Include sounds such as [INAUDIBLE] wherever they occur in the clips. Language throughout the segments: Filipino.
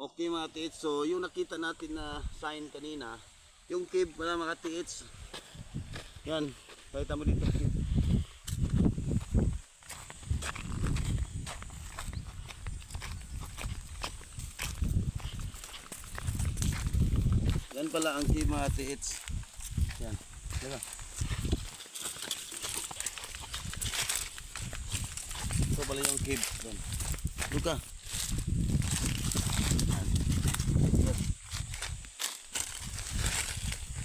Okay mga tiits, so yung nakita natin na sign kanina, yung cave wala mga tiits. Yan, pakita mo dito. Yan pala ang cave mga tiits. Yan, diba? Ito pala yung cave. Yan. Luka. Yan. Yan.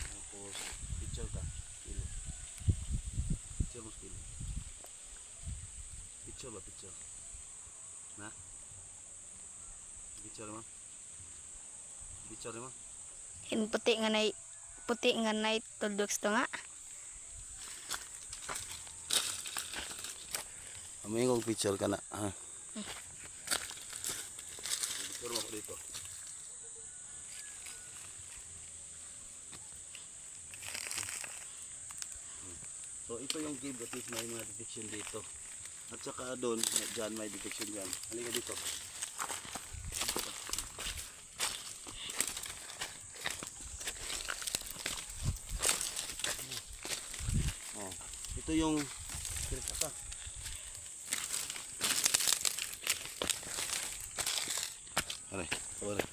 Tapos, picture ka. Kilo. Picture mo kilo. Picture ba, picture? Na? Picture mo? Picture mo? In puti nga nay puti nga nay tuldoks to nga. Amoy kong picture ka na. Ha? Picture mo dito. So ito yung cave at least may mga detection dito. At saka doon, dyan may detection dyan. Halika dito. Dito ka. Oh, ito yung ka. Aray, aray.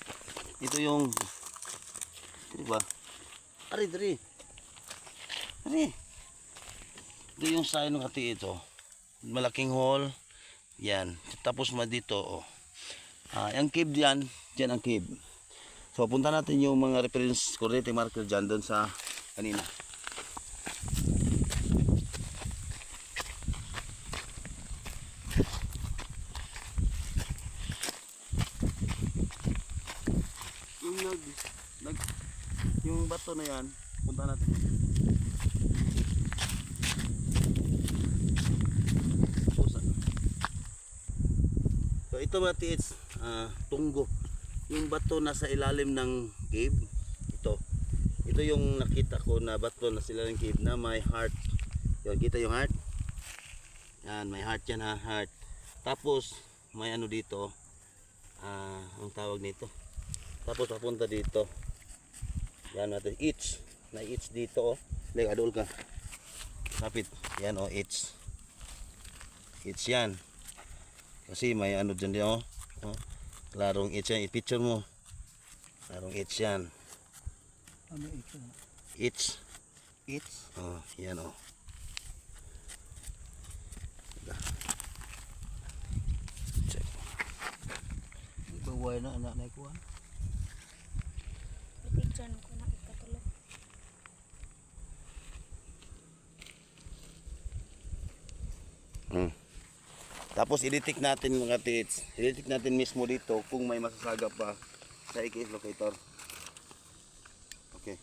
Ito yung di ba? Ari, dari. Ari. Ito yung sign ng hati ito. Malaking hall. Yan. Tapos ma dito, oh. Ah, yung cave diyan, diyan ang cave. So, punta natin yung mga reference coordinate marker dyan doon sa kanina. yung nag, nag yung bato na yan. Punta natin. So ito mga tiits ah, tunggo. Yung bato nasa ilalim ng cave. Ito. Ito yung nakita ko na bato na sila ng cave na may heart. Yun kita yung heart? Yan may heart yan ha heart. Tapos may ano dito. Ah ang tawag nito. Tapos papunta dito. Yan natin. Each. May each dito oh. Like, adol ka. Kapit. Yan oh, each. Each yan. Kasi may ano dyan din oh. oh. Larong each yan. I-picture mo. Larong each yan. Ano ito? Each. It's Oh, yan oh. Check. baway na anak na ikuan. Picture ko na ikatulo. Hmm. Tapos i-detect natin mga tits. I-detect natin mismo dito kung may masasaga pa sa EKS locator. Okay.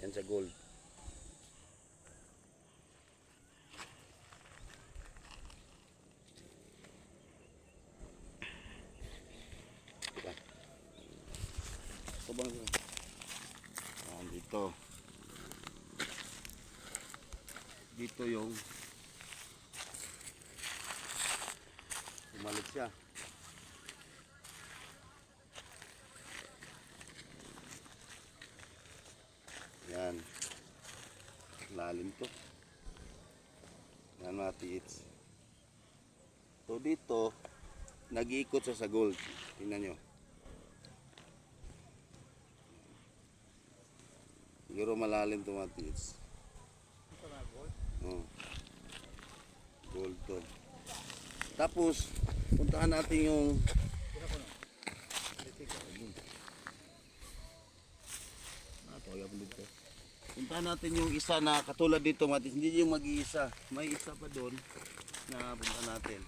Yan sa gold. Diba? Ito bang Ayan, dito. Dito yung Bumalik siya. Yan. Lalim to. Yan mga tiits. So dito, nag-iikot sa gold. Tingnan nyo. Malalim to mga tiits. Oh. Gold to. Tapos, puntahan natin yung Ah. Puntahan natin yung isa na katulad dito, Matis. Hindi yung mag-iisa. May isa pa doon na punta natin.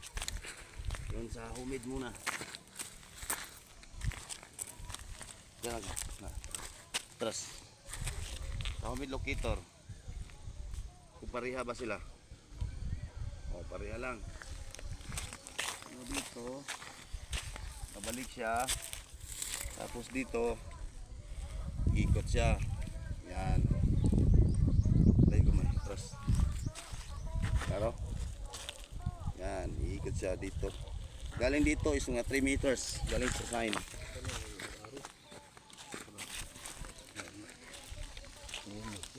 Yun sa humid muna. Diyan. Na. Tras. Sa humid locator. Kung pareha ba sila? O, pareha lang. Ano dito? Nabalik siya. Tapos dito, ikot siya. Yan. Tayo ko may cross. Claro? Yan, iikot siya dito. Galing dito is mga 3 meters. Galing sa sign.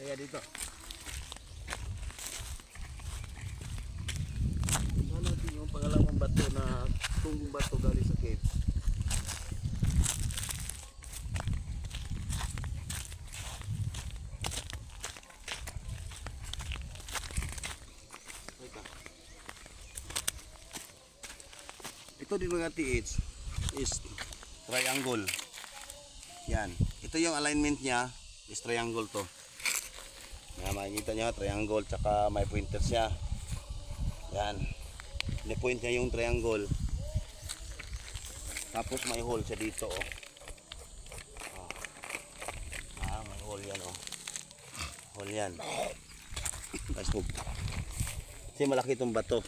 Kaya dito. Ito natin yung pangalawang bato na tunggong bato galing sa cave. Ito din mga TH is triangle. Yan. Ito yung alignment niya is triangle to. Yan, makikita niya triangle tsaka may pointer siya. Yan. Ni-point niya yung triangle. Tapos may hole siya dito oh. Ah, ah may hole yan oh. Hole yan. Guys, huwag. Kasi malaki itong bato.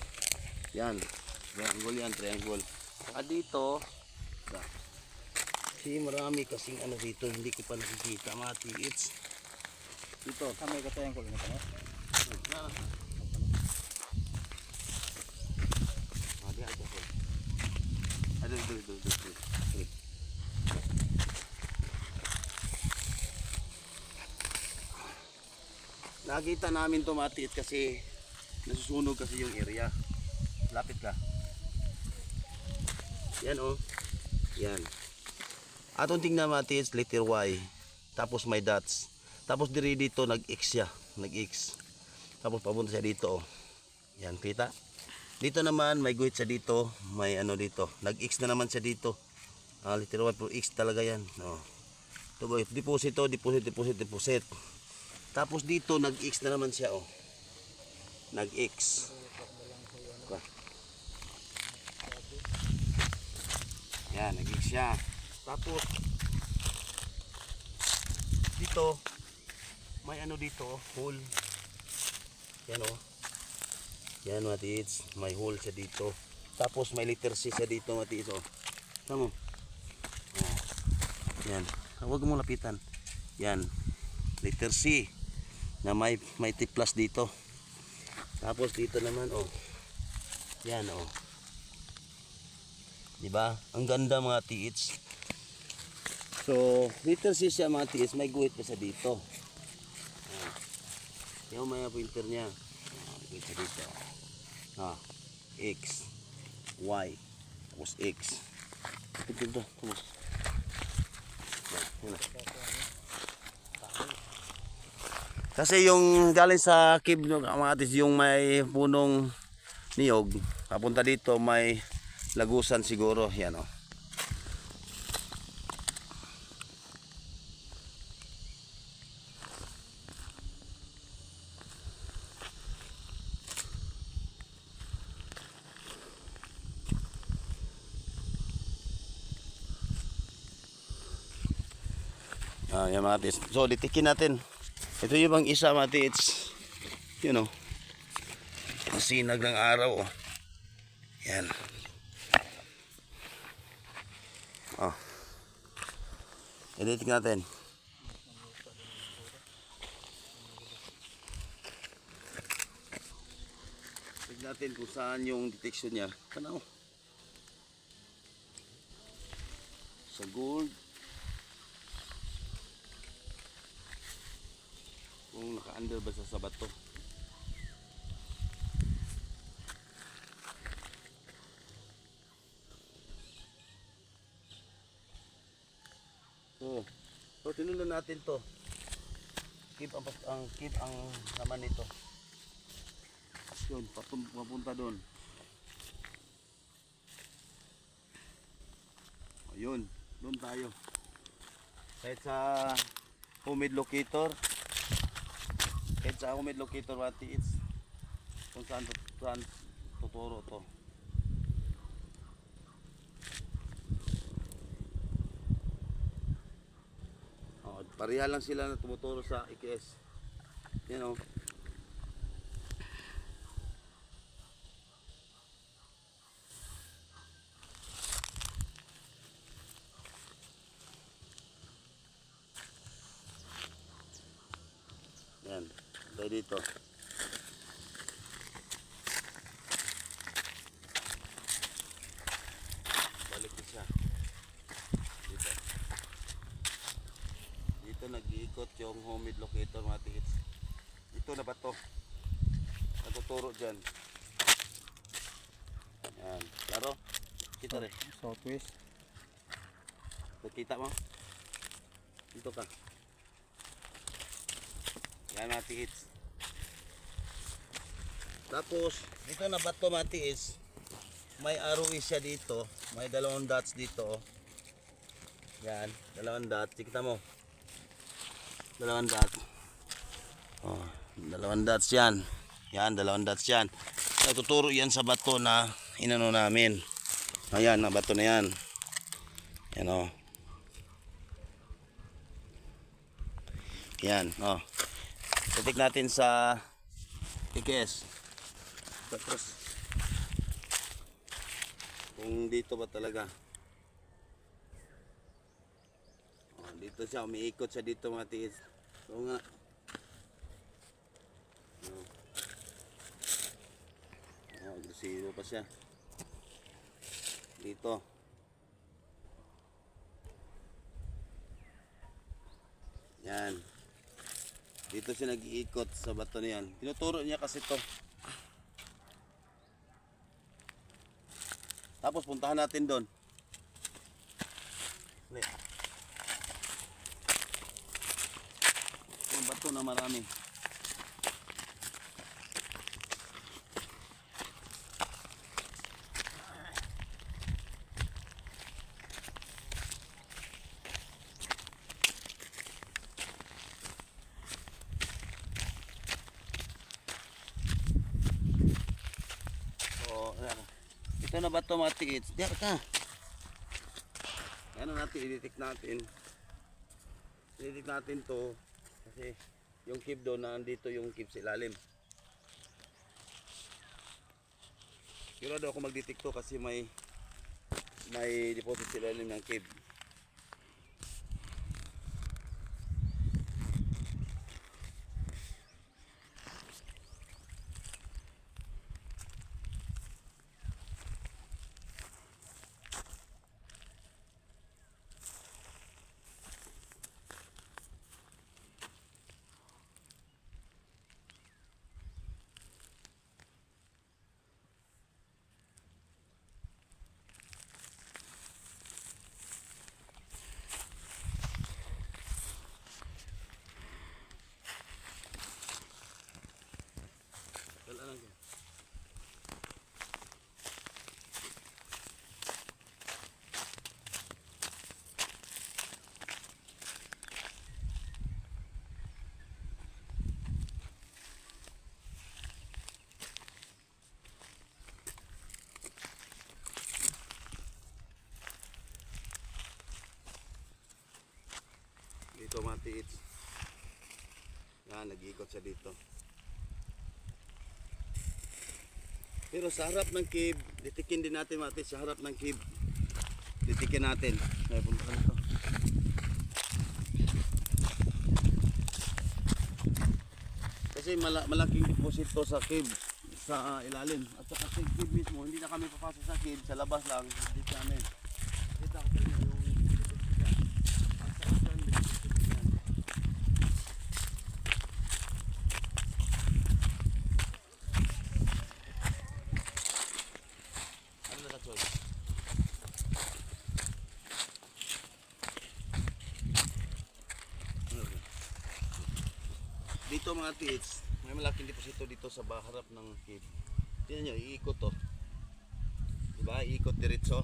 Yan. Triangle yan, triangle. Saka dito, kasi marami kasing ano dito, hindi ko pa nakikita mga tiits. Dito. Kami katayan ko lang ito. Ah, di aja ko. Aduh, aduh, aduh, aduh. Nakita namin to matiit kasi nasusunog kasi yung area. Lapit ka. Yan oh. Yan. Atong tingnan matiit letter Y. Tapos may dots. Tapos diri dito nag-X siya. Nag-X. Tapos papunta siya dito oh. Yan, kita? Dito naman may guhit siya dito, may ano dito. Nag-X na naman siya dito. Ah, literal pero X talaga 'yan. Oh. Ito guys, deposit to, deposit, deposit, deposit. Tapos dito nag-X na naman siya oh. Nag-X. Yan, nag-X siya. Tapos dito may ano dito, hole. Yan oh. Yan mga tiits, may hole siya dito. Tapos may letter C siya dito mga tiits. Oh. Tama mo? Oh. Yan. Huwag mo lapitan. Yan. Letter C na may may T plus dito. Tapos dito naman oh. Yan oh. 'Di ba? Ang ganda mga tiits. So, letter C siya mga tiits, may guhit pa siya dito. Yung may pointer niya. Siya dito. Ah, X, Y, tapos X. Ito, ito, tapos. Na. Kasi yung galing sa cave ng amatis, yung may punong niyog, papunta dito may lagusan siguro, yan o. Ah, yan mga tis. So, ditikin natin. Ito yung bang isa mga tis. You know. Sinag ng araw. Oh. Yan. Oh. Editik natin. Tignan natin kung saan yung detection niya. Tanaw. Sa gold. kung naka-under ba sa sabat to. So, so tinulong natin to. Keep ang ang keep ang naman nito. Yun, papunta doon. Ayun, doon tayo. Kahit sa humid locator, kahit sa humid locator mati it's kung saan, saan tuturo to. Pareha lang sila na tumuturo sa IKS. Yan o. Yan. Dahil dito. Yung homemade locator mga tiits. Ito na ba to? Natuturo dyan. Yan. Klaro? Kita rin. Southwest. Kita mo? Dito ka. Yan mga tiits. Tapos, dito na bato mga tiits. May ROE siya dito. May dalawang dots dito. oh. Yan, dalawang dots. Kita mo. Dalawang dots. Oh, dalawang dots yan. Yan, dalawang dots yan. Natuturo yan sa bato na inano namin. Ayan, na bato na yan. Yan oh. Yan, oh. Titik natin sa IKS. Tapos, kung dito ba talaga. Oh, dito siya, umiikot siya dito mga tiis. Oo nga. Oh. Oh, agresibo pa siya. Dito. Yan. Dito siya nag-iikot sa bato na yan. Tinuturo niya kasi to. Tapos puntahan natin doon. Uli. Bato na marami. Ayan. Ito na ba ito mga tiits? Diyan ka. Ano natin, i-detect natin. I-detect natin to kasi yung cube doon na andito yung cube sa ilalim. Sigurado ako mag-detect to kasi may may deposit sa ilalim ng cube. Wala lang yan. Dito mga tiits. Yan, nag-iikot siya dito. Pero sa harap ng cave, ditikin din natin mati sa harap ng cave. Ditikin natin. Ay, punta na. Kasi mala malaking deposito sa cave sa ilalim. At saka sa cave mismo, hindi na kami papasok sa cave, sa labas lang, dito namin. Kita ko sa inyo yung deposit nila. Ang sarap yan, deposit nila. Ano na sa choice? Dito mga tits, may malaking deposito dito sa baharap ng cave. Tingnan nyo, iikot to. Diba? Iikot diretso.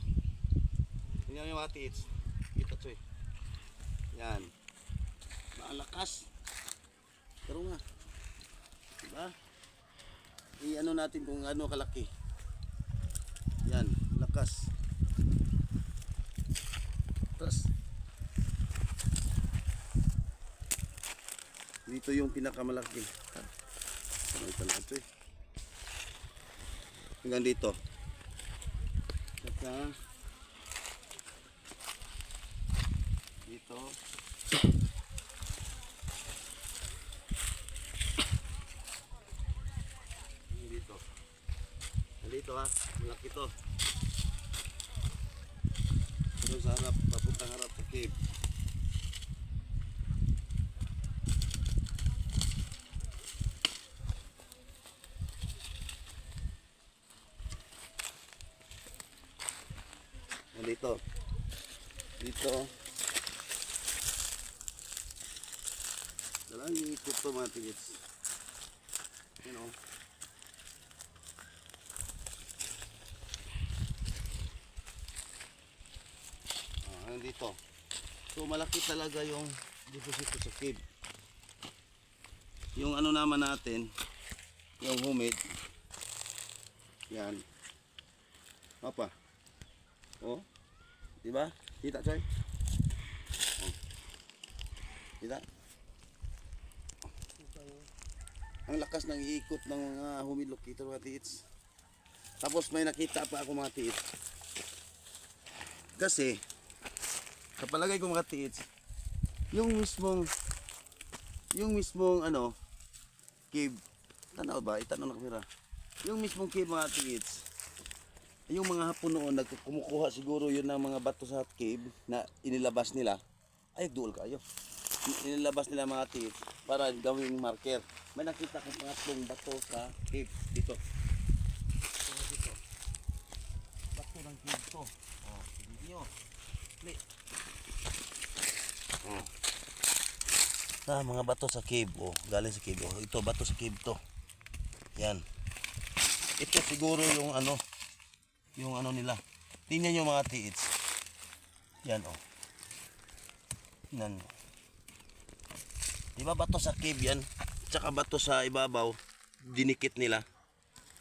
Tingnan nyo mga tits. Kita choy. Yan. Maalakas. Pero nga. Diba? I-ano natin kung ano kalaki. Yan, lakas. Tapos, Dito yung pinakamalaki. Nakita na ito eh. Hanggang dito. Saka dito. Dito. Dito ha. Malaki to. Pero sa harap. Dalang ikot to mga tigits. You know. Ah, dito. So malaki talaga yung deposito sa cave. Yung ano naman natin, yung humid. Yan. Apa? Oh. Di ba? Kita, Choy? Oh. Kita? Ang lakas ng iikot ng mga humid locator mga tiits. Tapos may nakita pa ako mga tiits. Kasi, sa palagay ko mga tiits, yung mismong, yung mismong ano, cave, tanaw ba? Itanong na kamera. Yung mismong cave mga tiits, yung mga hapon noon, nagkumukuha siguro yun ng mga bato sa cave na inilabas nila, ay duol kayo. Inilabas nila mga tips para gawing marker. May nakita ko pangatlong bato sa cave dito. Ito, dito. Bato ng cave to. Oh, hindi nyo. Dali. Oh. Ah, mga bato sa cave. Oh, galing sa cave. Oh, ito, bato sa cave to. Yan. Ito siguro yung ano, yung ano nila. Tingnan nyo mga tiits. Yan oh. Nan. Di ba bato sa cave yan? Tsaka bato sa ibabaw, dinikit nila.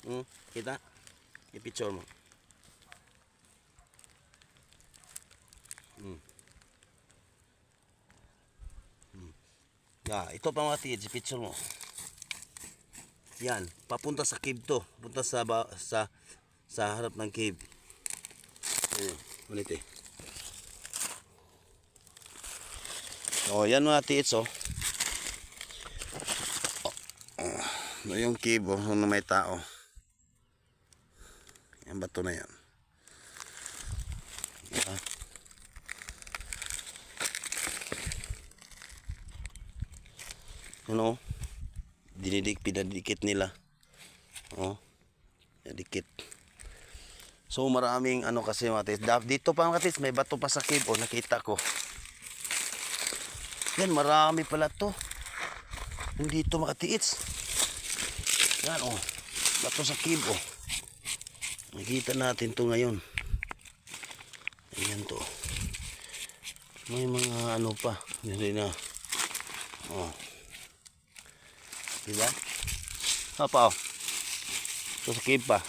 Hmm? Kita? I-picture mo. Hmm. Hmm. Yeah, ito pa mga tiits, i-picture mo. Yan, papunta sa cave to. Punta sa ba, sa sa harap ng cave. Ayan, ulit eh. Oh, yan mga oh. oh. Ah, yung oh, na may tao. Yan bato na yan. Diba? Ano? Dinidik, pinadikit nila. Oh. Dikit. So maraming ano kasi mga tis. Da- Dito pa mga tis, may bato pa sa. Oh, nakita ko. Yan, marami pala to. Hindi to mga tiits. Yan oh. Bato sa cave oh. Nakita natin to ngayon. Ayan to. May mga ano pa. Hindi na. Oh. Diba? Apa oh. So sa cave pa.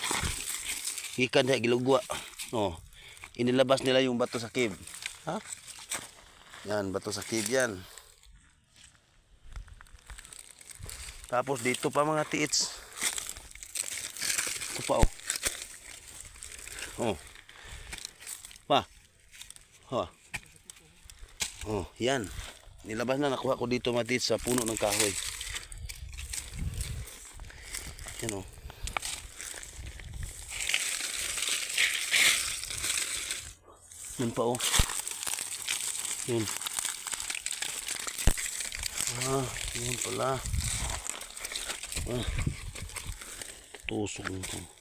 Ikan niya gilugwa. Oh. Inilabas nila yung bato sa cave. Ha? Yan, bato sa cave yan. Tapos dito pa mga tiits. Pa oh. Oh. Pa. Ha. Oh, yan. Nilabas na nakuha ko dito mga tiits sa puno ng kahoy. Yan oh. Yan pa oh. Yun. Ah, yun pala. Ah. Tusok nito.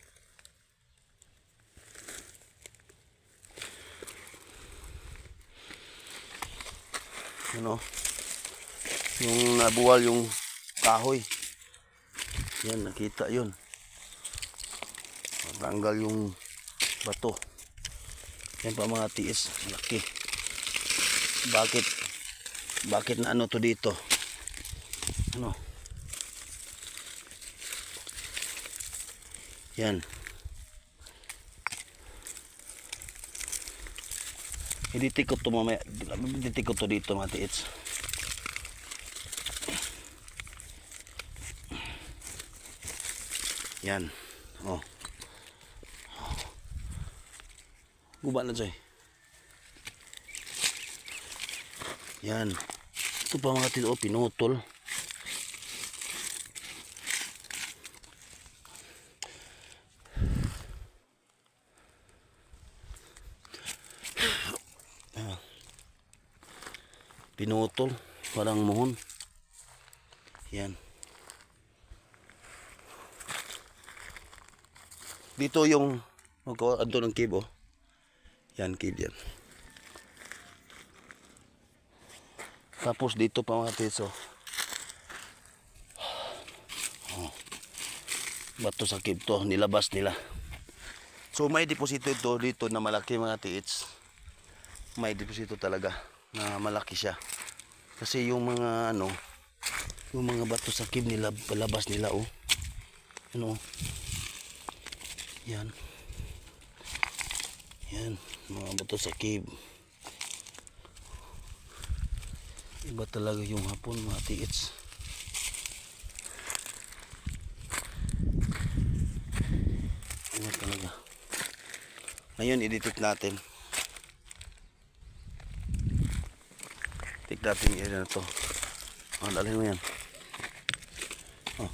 Ano? Yung nabuwal yung kahoy. Yan, nakita yun. Tanggal yung bato. Yan pa mga tiis. Laki. Bakit? Bakit na ano to dito? Ano? Yan. Iditikot to mamaya. Iditikot to dito mga tiits. Yan. Oh. Guba na Joy. Yan. Ito pa mga tito, oh, pinutol. Pinutol. Parang muhon. Yan. Dito yung Ako, ando ng cave oh. Yan, cave yan. Tapos dito pa mga tiso. Oh. Bato sa cave to, nilabas nila. So may deposito ito dito na malaki mga tiits. May deposito talaga na malaki siya. Kasi yung mga ano, yung mga bato sa cave nila, palabas nila oh. Ano? Yan. Yan, mga bato sa cave. Iba talaga yung hapon mga tiits. Iba talaga. Ngayon, i-detect natin. Detect natin yung area na to. Oh, dalhin mo yan. Oh.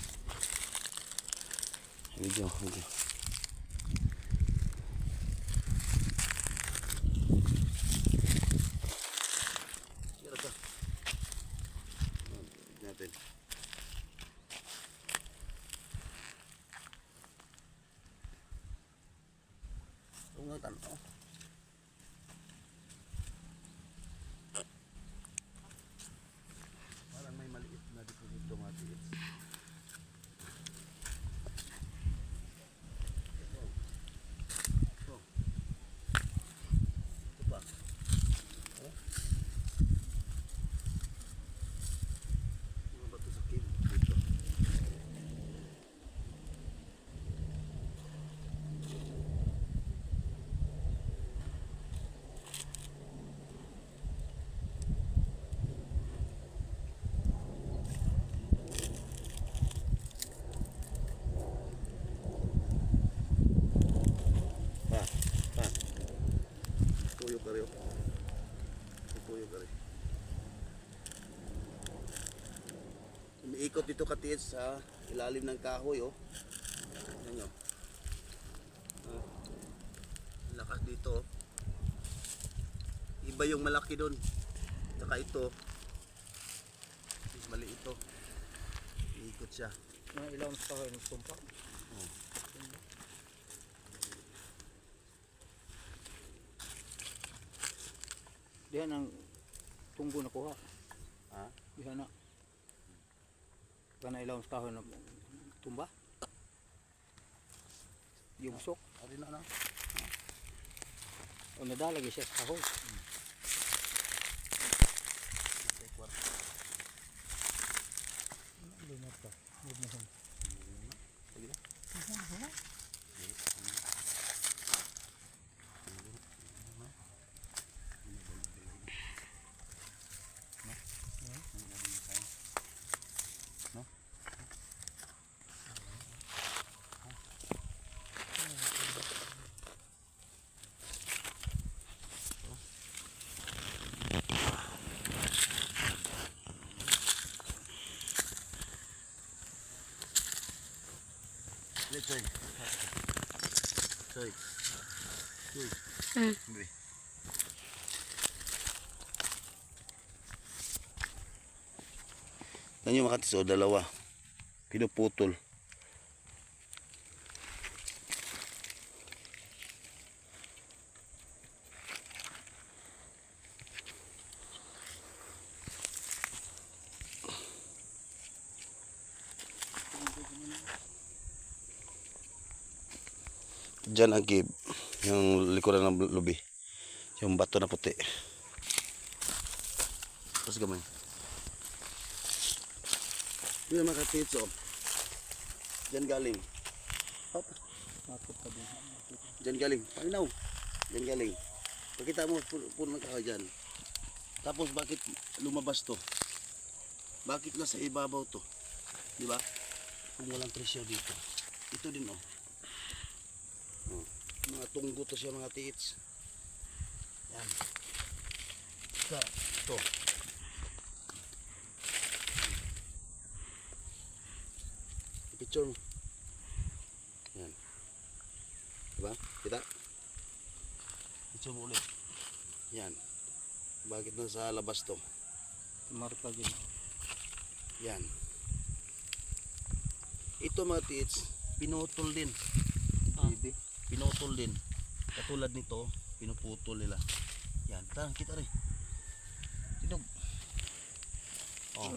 Video, video. Sira ka. Oh, natin. Oo nga, tanaw. Parang may maliit na deposito mga tiit. Ito. Ito. Ito pa. Oh. Mga bato sa cave dito. Pa, pa. Tuyo ka rin. Tuyo ka rin. Umiikot dito katiis sa ilalim ng kahoy oh. Tingnan nyo. Oh. Ang Lakas dito oh. Iba yung malaki doon. Saka ito. Mas mali ito. Iikot siya. Mga ilaw sa kahoy ng tumpak. Diyan ang tunggo na kuha. Ha? Diyan na. Kana ilaw sa kahoy ng tumba. Yung sok. Ari na na. O nadalagi siya sa kahoy. Say. Say. Mm. Bili. Yan yung makatis o dalawa. Pinuputol. Diyan ang cave. Yung likuran ng lubi. Yung bato na puti. Tapos gamay. Yun mga katitso. Diyan galing. Hop. Diyan galing. Panginaw. Diyan galing. Pakita mo, pu- puno ng kahoy dyan. Tapos bakit lumabas to? Bakit nasa ibabaw to? Di ba? Kung walang presyo dito. Ito din oh. Mga tunggo to siya mga tiits. Yan. Sa, to. Picture mo. Yan. Diba? Kita? Picture mo ulit. Yan. Bakit nasa labas to? Marka din. Yan. Ito mga tits, pinutol din. Pinutol din. Katulad nito, pinuputol nila. Yan, tara, kita rin. Tinog. Oh.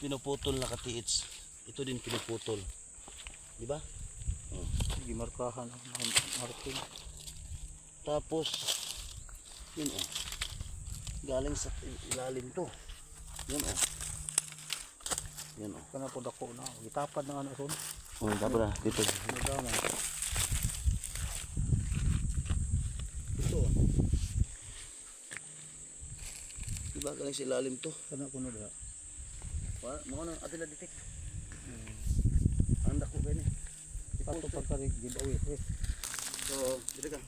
Pinuputol na katiits. Ito din pinuputol. Di ba? Oh. Sige, markahan marking. Tapos, yun oh. Galing sa ilalim to. Yun oh. Yun oh. Kana po dako na. Gitapad na ano ron. Oh, dapat na dito. Nagama. Ito oh. Diba galing sa ilalim to? Kana na da. Wa, mga nang atin na detect. Ang dako kayo ni. Pato pagkarig giveaway. Eh. So, dito ka.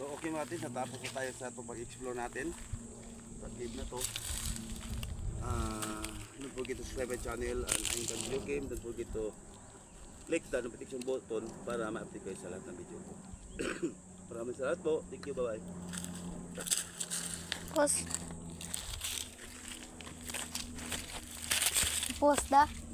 So, okay Martin, natapos na tayo sa itong pag-explore natin. Sa cave na to. Ah, don't forget to subscribe my channel and I'm game. Don't forget to click the notification button para ma-update kayo sa lahat ng video ko. [COUGHS] Maraming salamat po. Thank you. Bye-bye. Pos. Pos da.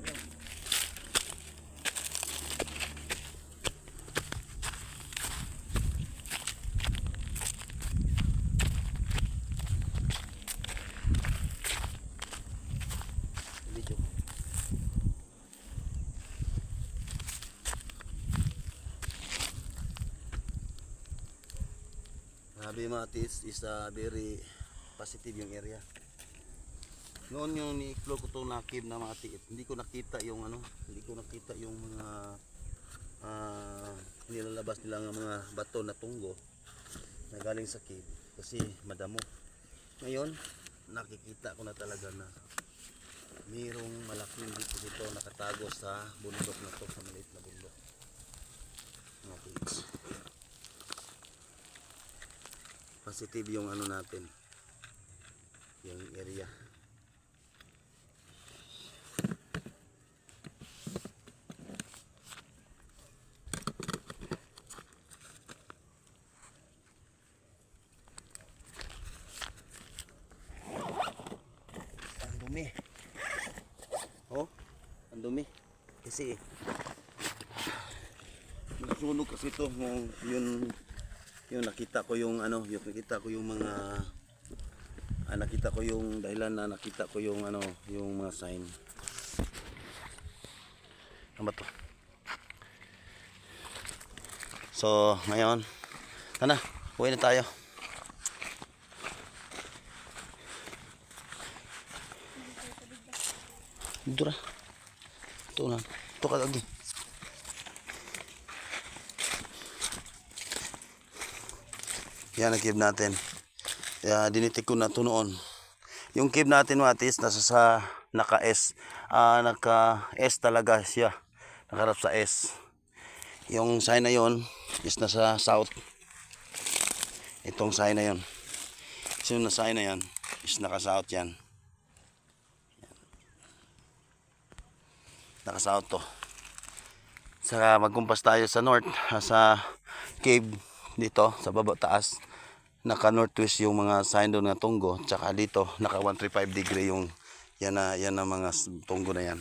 Sabi mga tis is a very positive yung area. Noon yung ni-explore ko itong nakib na mga tiit, hindi ko nakita yung ano, hindi ko nakita yung mga ah, nilalabas nila ng mga bato na tunggo na galing sa cave kasi madamo. Ngayon, nakikita ko na talaga na mayroong malaking dito dito nakatago sa bundok na to sa maliit na bundok mga kids positive yung ano natin. Yung area. Ang dumi. Oh, ang dumi. Kasi nagsunog kasi ito yung yun yung nakita ko yung ano, yung nakita ko yung mga ah, nakita ko yung dahilan na nakita ko yung ano, yung mga sign. Ano to? So, ngayon, tana, uwi na tayo. Dura. Ito na. Ito ka lagi. Yan ang cave natin. Kaya dinitik ko na ito noon. Yung cave natin matis nasa sa naka S. Ah, naka S talaga siya. Nakarap sa S. Yung sign na yon is nasa south. Itong sign na yon. So, yung sign na yan is naka south yan. Naka-south to. Saka magkumpas tayo sa north, ah, sa cave dito, sa baba taas. Naka northwest yung mga sign doon na tunggo. Tsaka dito, naka 135 degree yung yan na, yan na mga tunggo na yan.